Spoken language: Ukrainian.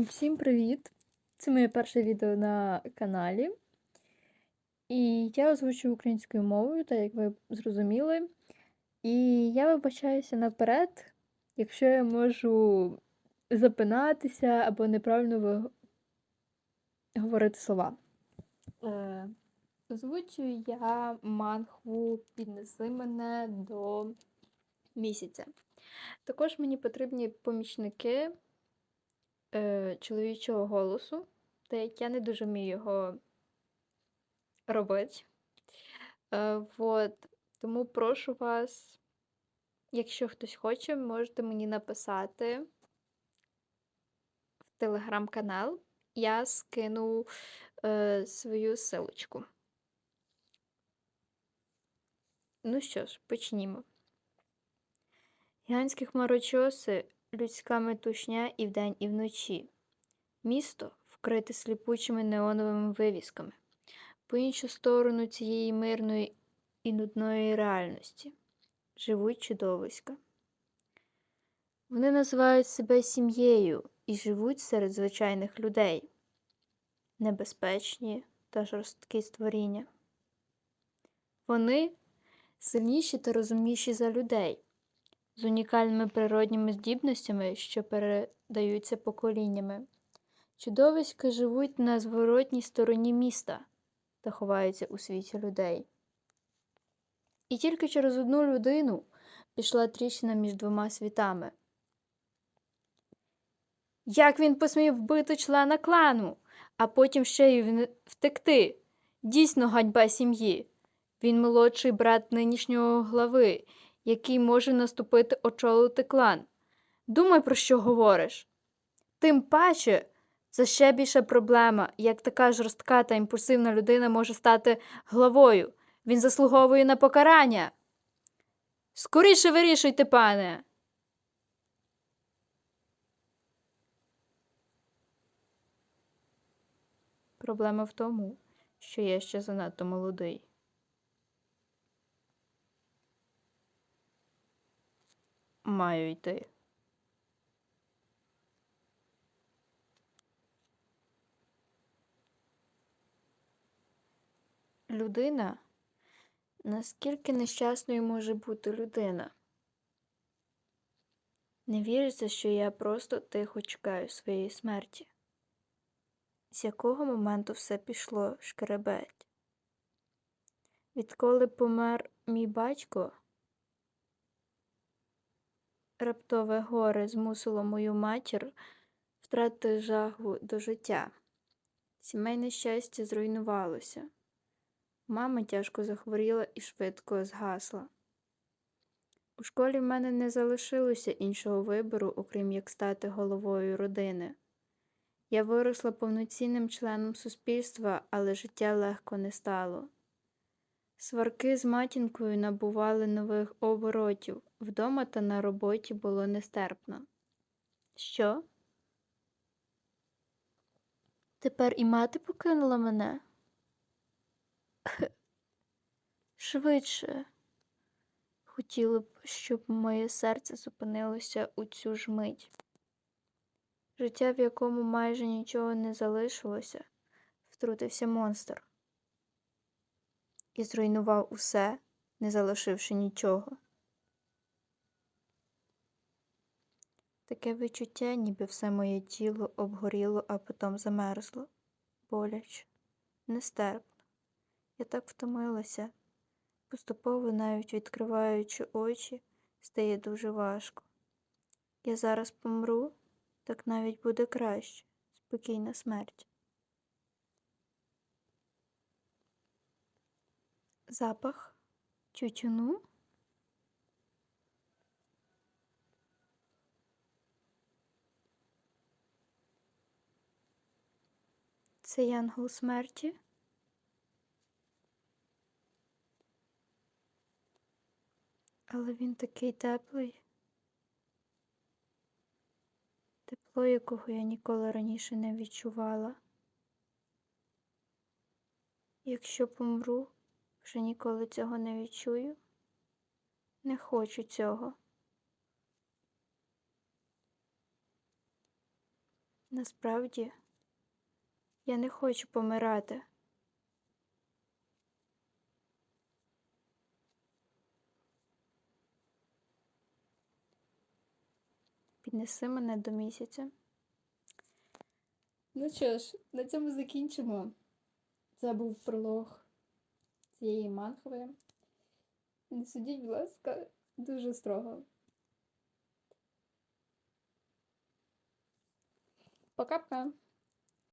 Всім привіт! Це моє перше відео на каналі. І я озвучую українською мовою, так як ви зрозуміли. І я вибачаюся наперед, якщо я можу запинатися або неправильно ви... говорити слова. Е, озвучую я мангу Піднеси мене до місяця. Також мені потрібні помічники е, чоловічого голосу, та як я не дуже вмію його робити. Е, вот. Тому прошу вас, якщо хтось хоче, можете мені написати в телеграм-канал. Я скину е, свою силочку. Ну що ж, почнімо. Гігантські хмарочоси людська метушня і вдень, і вночі. Місто вкрите сліпучими неоновими вивісками, по іншу сторону цієї мирної і нудної реальності живуть чудовиська. Вони називають себе сім'єю і живуть серед звичайних людей, небезпечні та жорсткі створіння. Вони сильніші та розумніші за людей з унікальними природніми здібностями, що передаються поколіннями. Чудовиська живуть на зворотній стороні міста та ховаються у світі людей. І тільки через одну людину пішла тріщина між двома світами. Як він посмів вбити члена клану, а потім ще й втекти? Дійсно ганьба сім'ї. Він молодший брат нинішнього глави, який може наступити очолити клан. Думай, про що говориш. Тим паче, це ще більша проблема, як така жорстка та імпульсивна людина може стати главою. Він заслуговує на покарання. Скоріше вирішуйте, пане. Проблема в тому, що я ще занадто молодий. Маю йти. Людина? Наскільки нещасною може бути людина? Не віриться, що я просто тихо чекаю своєї смерті. З якого моменту все пішло шкеребеть? Відколи помер мій батько? Раптове горе змусило мою матір втратити жагу до життя. Сімейне щастя зруйнувалося. Мама тяжко захворіла і швидко згасла. У школі в мене не залишилося іншого вибору, окрім як стати головою родини. Я виросла повноцінним членом суспільства, але життя легко не стало. Сварки з матінкою набували нових оборотів. Вдома та на роботі було нестерпно. Що? Тепер і мати покинула мене? Швидше. Хотіла б, щоб моє серце зупинилося у цю ж мить. Життя, в якому майже нічого не залишилося, втрутився монстр і зруйнував усе, не залишивши нічого. Таке відчуття, ніби все моє тіло обгоріло, а потім замерзло, боляче, нестерпно. Я так втомилася, поступово, навіть відкриваючи очі, стає дуже важко. Я зараз помру, так навіть буде краще, спокійна смерть. Запах тютюну. Це янгол смерті. Але він такий теплий, тепло, якого я ніколи раніше не відчувала. Якщо помру, вже ніколи цього не відчую. Не хочу цього. Насправді, я не хочу помирати. Піднеси мене до місяця. Ну що ж, на цьому закінчимо. Це був пролог цієї манхви. Не судіть, будь ласка, дуже строго. Пока-пока.